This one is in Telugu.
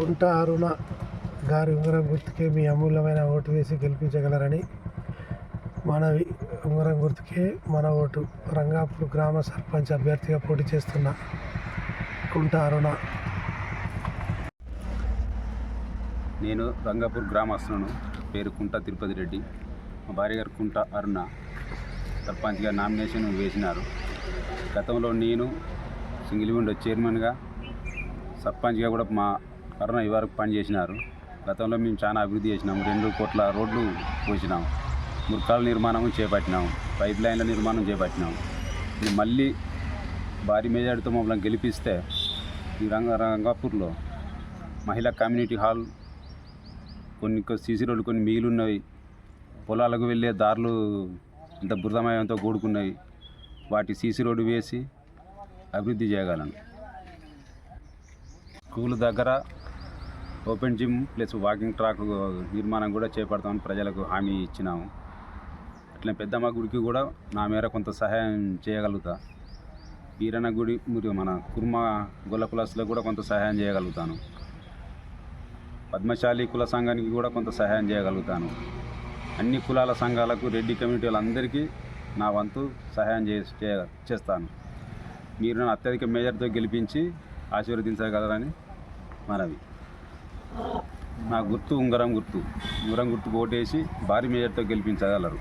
కుంట అరుణ గారి ఉంగరం గుర్తుకే మీ అమూల్యమైన ఓటు వేసి గెలిపించగలరని మనవి. ఉంగరం గుర్తుకే మన ఓటు. రంగాపూర్ గ్రామ సర్పంచ్ అభ్యర్థిగా పోటీ చేస్తున్న కుంట అరుణ. నేను రంగాపూర్ గ్రామస్తులను పేరు కుంట తిరుపతి రెడ్డి. మా భార్య గారు కుంట అరుణ సర్పంచ్గా నామినేషన్ వేసినారు. గతంలో నేను సింగిల్ విండో చైర్మన్గా సర్పంచ్గా కూడా మా కరోనా ఇవరకు పనిచేసినారు గతంలో మేము చాలా అభివృద్ధి చేసినాము రెండు కోట్ల రోడ్లు పోసినాం. మురకాల నిర్మాణం చేపట్టినాం. పైప్ లైన్ల నిర్మాణం చేపట్టినాం. ఇది మళ్ళీ భారీ మెజార్టీతో మమ్మల్ని గెలిపిస్తే ఈ రంగ రంగాపూర్లో మహిళా కమ్యూనిటీ హాల్ కొన్ని సీసీ రోడ్లు కొన్ని మిగిలిన్నవి పొలాలకు వెళ్ళే దారులు ఇంత బృదమయంతో కూడుకున్నవి వాటి సీసీ రోడ్డు వేసి అభివృద్ధి చేయగలను స్కూల్ దగ్గర open gym plus walking track నిర్మాణం కూడా చేపడతామని ప్రజలకు హామీ ఇచ్చినాము. అట్లా పెద్దమ్మ గుడికి కూడా నా మేర కొంత సహాయం చేయగలుగుతా. వీరన్న గుడి మరియు మన కుర్మ గొల్ల కులస్లో కూడా కొంత సహాయం చేయగలుగుతాను. పద్మశాలి కుల సంఘానికి కూడా కొంత సహాయం చేయగలుగుతాను. అన్ని కులాల సంఘాలకు రెడ్డి కమ్యూనిటీ వాళ్ళందరికీ నా వంతు సహాయం చే చేస్తాను. మీరు నన్ను అత్యధిక మేజర్తో గెలిపించి ఆశీర్వదించగలరని మనవి. నా గుర్తు ఉంగరం గుర్తు. ఉంగరం గుర్తు ఓటేసి భారీ మేజర్తో గెలిపించగలరు.